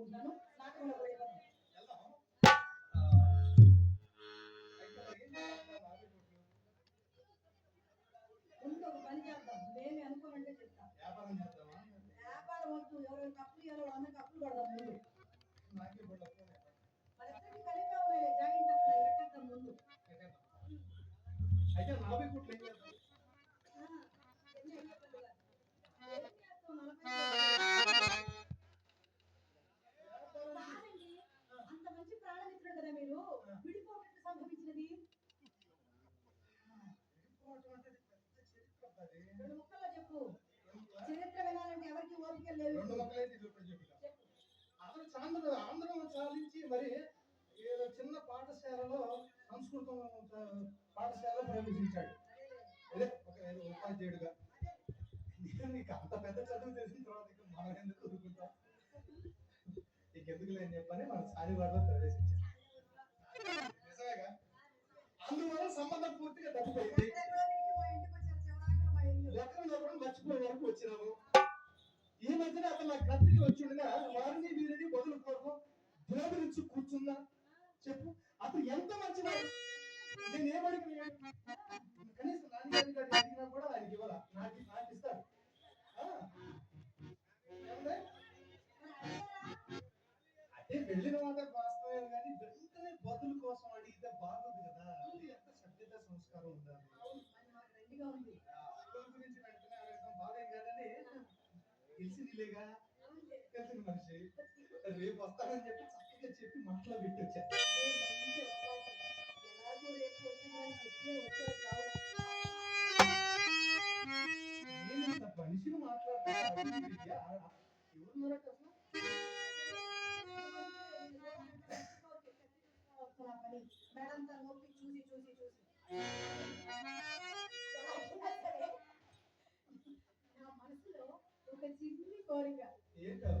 ఆవిడ కొట్లు. ముందు ఒక పని చేద్దాం. నేనే అనుకోనంటే చెప్తా. వ్యాపారం వద్దు. ఎవరైనా కప్పులు ఇవ్వాలి అందరికి ముందు. కలిపే జాయింట్ పెట్టేద్దాం ముందు. అయితే నలభై కోట్లు ఏం రెండు ముక్కల్లో చెప్పు. చరిత్ర వినాలంటే ఎవరికి ఓపిక లేవు. రెండు మొక్కలైతే చెప్పు. అతను చాంద్ర ఆంధ్రం చాలించి మరి ఏదో చిన్న పాఠశాలలో సంస్కృతం పాఠశాలలో ప్రవేశించాడు. అదే ఒక ఏదో నేను నీకు అంత పెద్ద చదువు తెలిసిన తర్వాత ఇక మనం ఎందుకు ఊరుకుంటాం? నీకెందుకు లేని చెప్పని మన సానివాడలో ప్రవేశించాడు. నిజమేగా? అందువల్ల సంబంధం పూర్తిగా తప్పిపోయింది. లెక్కలు కూడా మర్చిపోయే వరకు వచ్చినాము. ఈ మధ్యన అతను నాకు కత్తికి వచ్చిండగా వారిని వీరిని వదులుకోరు దేవుడి నుంచి కూర్చుందా చెప్పు. అతను ఎంత మంచివాడు? నేను ఏమడిగి కనీసం నాన్నగారి గారికి అడిగినా కూడా ఆయనకి ఇవ్వాల? నాకు నాకు ఇస్తాడు. ఆ? అదే వెళ్ళిన మాట వాస్తవం కానీ వెంటనే బదులు కోసం అడిగితే బాగోదు కదా. ఎంత సభ్యత సంస్కారం ఉండాలి? తెలిసిందిలేగా? తెలిసిన మనిషి. రేపు వస్తానని చెప్పి చక్కగా చెప్పి మాటలో పెట్టి వచ్చా మనిషిని మాట్లాడుతున్నా ఎవరున్నారట అసలు? మేడం తన ఓపిక చూసి చూసి చూసి. ఒక చిన్ని కోరిక ఏంటో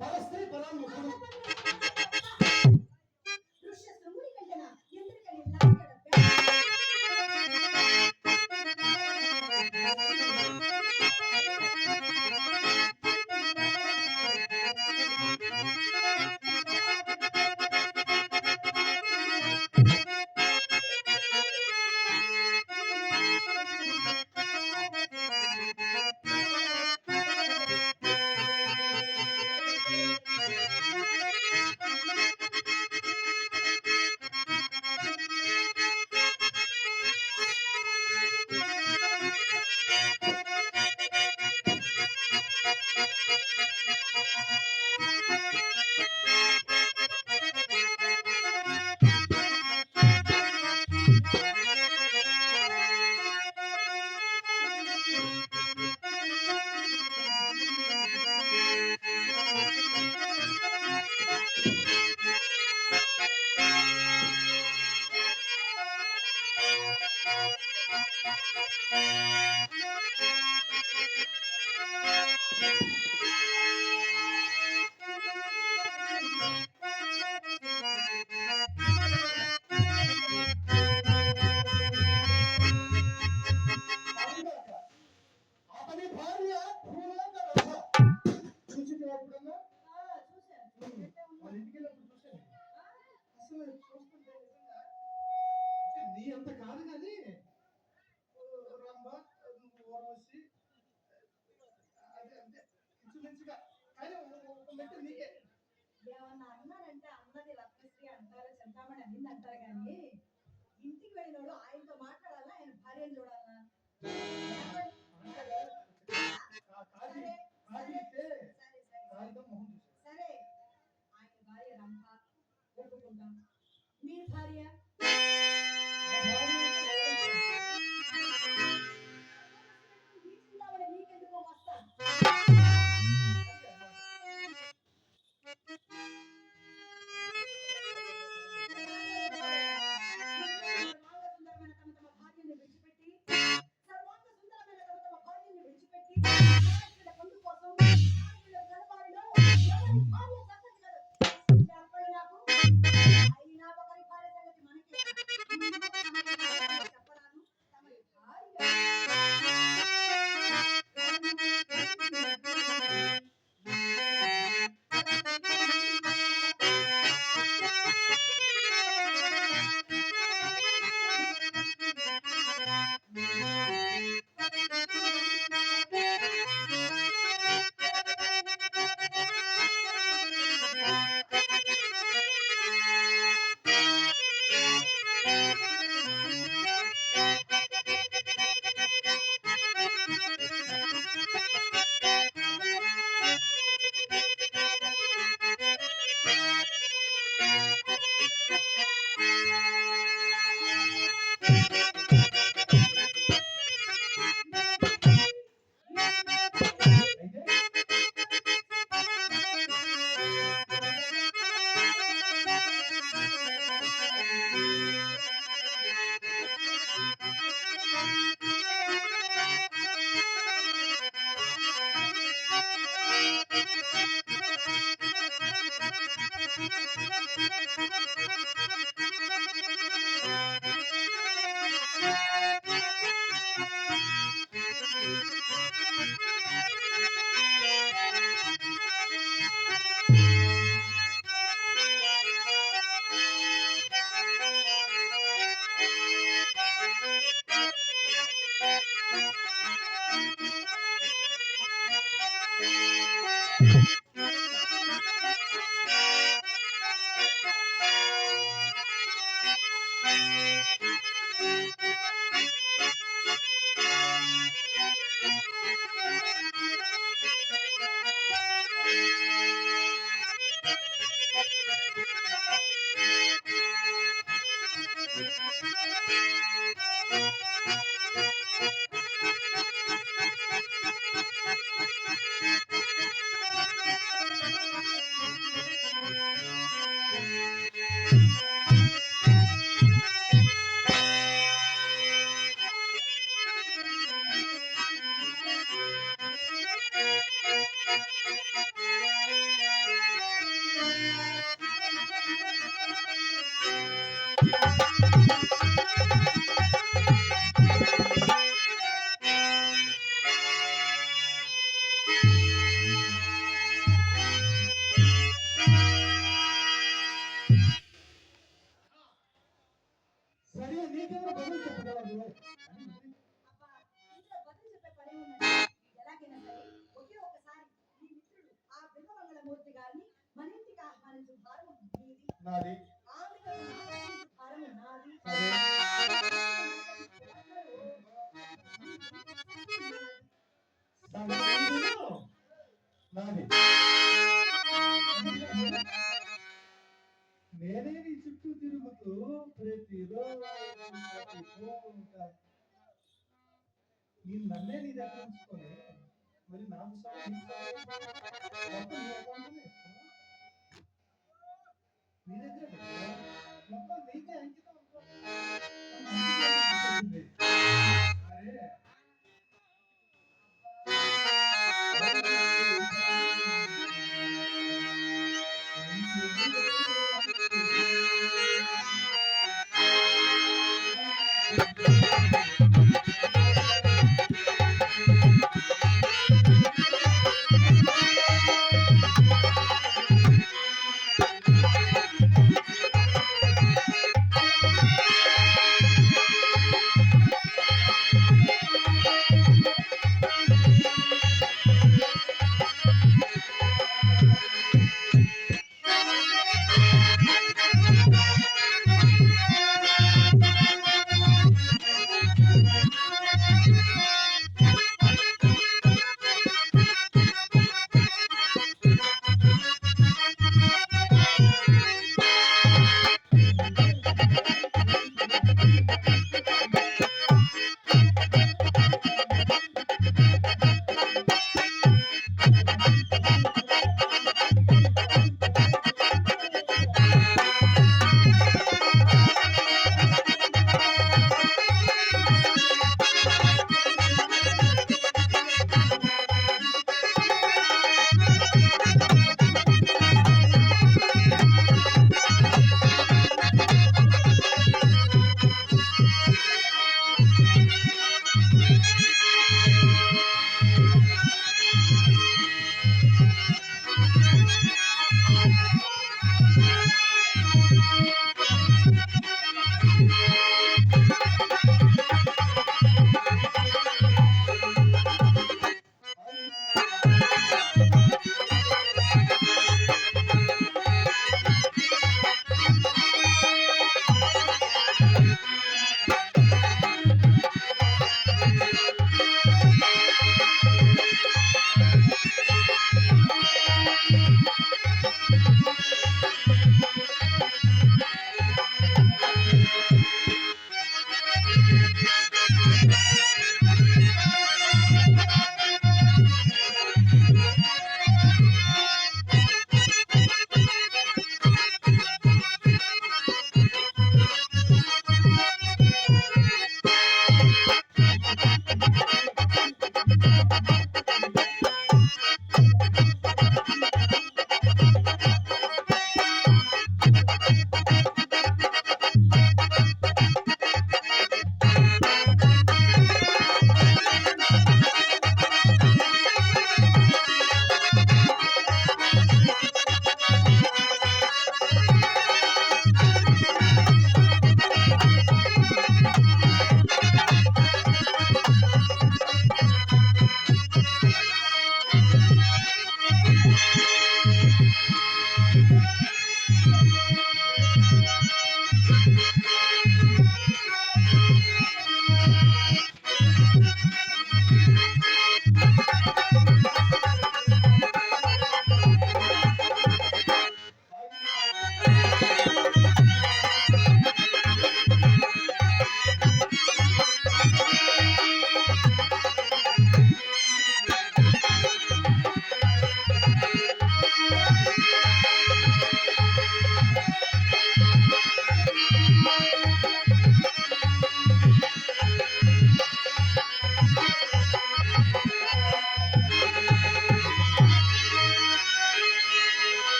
పరస్త్రీ పరాముఖుడు కానీ ఇంటికి వెళ్ళినోడు ఆయనతో మాట్లాడాలా? ఆయన భార్యను చూడాలా? సరే ఆయన భార్య రంభ ఒప్పుకుందాం. మీ భార్య? నేను నన్నే నీ దగ్గర ఉంచుకొని మరి నాకు మీ దగ్గర మొత్తం నీకే అంకితం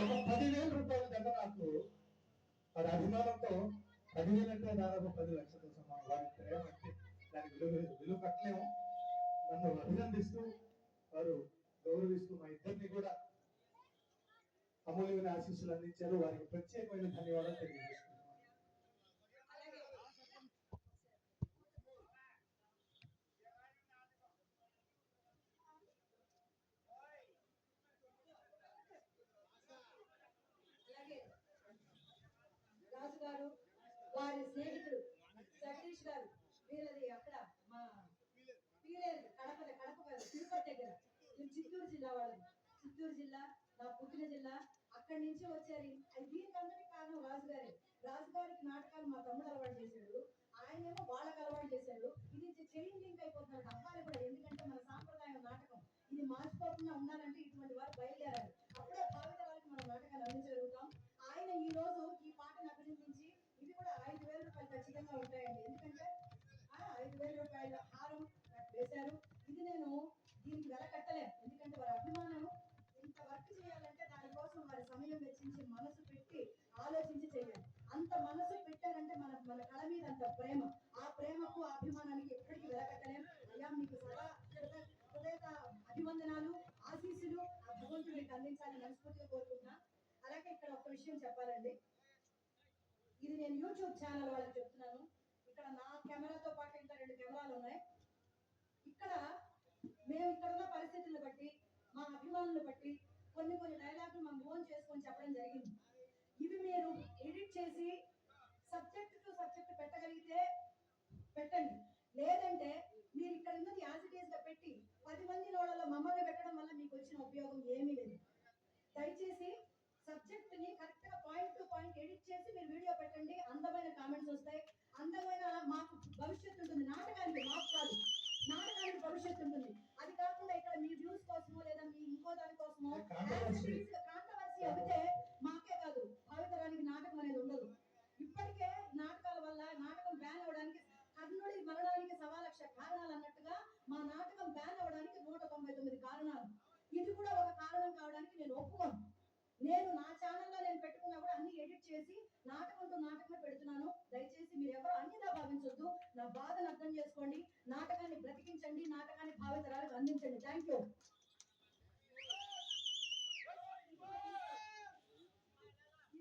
ఒక పదివేల రూపాయల దగ్గర నాకు అది అభిమానంతో పదివేలు అంటే దాదాపు పది లక్షల సమానం. వారి ప్రేమ అంటే దానికి విలువ విలువ కట్టలేము. నన్ను అభినందిస్తూ వారు గౌరవిస్తూ మా ఇద్దరిని కూడా అమూల్యమైన ఆశీస్సులు అందించారు. వారికి ప్రత్యేకమైన ధన్యవాదాలు తెలియజేస్తున్నాను అలాగే అలాగే రాజు గారు వారి స్నేహితుడు జగదీష్ గారు వీళ్ళది అక్కడ మా పీలేరు కడప కడప కాదు తిరుపతి దగ్గర. వీళ్ళు చిత్తూరు జిల్లా వాళ్ళది. చిత్తూరు జిల్లా నా పుట్టిన జిల్లా. అక్కడి నుంచి వచ్చారు. అది దీనికందరికీ కారణం రాజుగారే. గారే గారికి నాటకాలు మా తమ్ముడు అలవాటు చేశాడు. ఆయనేమో వాళ్ళకి అలవాటు చేశాడు. ఇది చైన్ లింక్ అయిపోతున్నారు అమ్మాయి కూడా ఎందుకంటే మన సాంప్రదాయం నాటకం. ఇది మార్చుకోకుండా ఉండాలంటే ఇటువంటి వారు బయలుదేరారు. అప్పుడే భావితరాలకు మనం నాటకాలు అందించగలుగుతాం. ఆయన ఈ రోజు ఈ పాటను అభినందించి ఇది కూడా ఐదు వేల రూపాయలు ఖచ్చితంగా ఉంటాయండి. వేల రూపాయల హారం వేశారు. ఇది నేను దీనికి వెల కట్టలేను. ఎందుకంటే వారి అభిమానం ఇంత వర్క్ చేయాలంటే దానికోసం వారి సమయం వెచ్చించి మనసు పెట్టి ఆలోచించి చేయాలి. అంత మనసు పెట్టారంటే మన మన కళ మీద అంత ప్రేమ. ఆ ప్రేమకు ఆ అభిమానానికి ఎప్పటికీ వెలకట్టలేం అయ్యా మీకు సదా హృదయ హృదయత అభివందనాలు ఆశీస్సులు ఆ భగవంతుడు మీకు అందించాలని మనస్ఫూర్తిగా కోరుకుంటున్నా. అలాగే ఇక్కడ ఒక విషయం చెప్పాలండి. ఇది నేను యూట్యూబ్ ఛానల్ వాళ్ళకి చెప్తున్నాను ఇక్కడ నా కెమెరాతో పాటు ఇంకా రెండు కెమెరాలు ఉన్నాయి ఇక్కడ మేము ఇక్కడ ఉన్న పరిస్థితులను బట్టి మా అభిమానులను బట్టి కొన్ని కొన్ని డైలాగులు మనం ఓన్ చేసుకొని చెప్పడం జరిగింది. ఇవి మీరు ఎడిట్ చేసి సబ్జెక్ట్ టు సబ్జెక్ట్ పెట్టగలిగితే పెట్టండి. లేదంటే మీరు ఇక్కడ ఉన్నది యాజ్గా పెట్టి పది మంది నోళ్ళలో మమ్మల్ని పెట్టడం వల్ల మీకు వచ్చిన ఉపయోగం ఏమీ లేదు. దయచేసి సబ్జెక్ట్ని కరెక్ట్గా పాయింట్ టు పాయింట్ ఎడిట్ చేసి మీరు వీడియో పెట్టండి. అందమైన కామెంట్స్ వస్తాయి. అందమైన మాకు భవిష్యత్తు ఉంటుంది. నాటకానికి మాకు కాదు. నాటకానికి భవిష్యత్తు ఉంటుంది. అది కాకుండా ఇక్కడ మీ వ్యూస్ కోసమో లేదా మీ ఇంకో దాని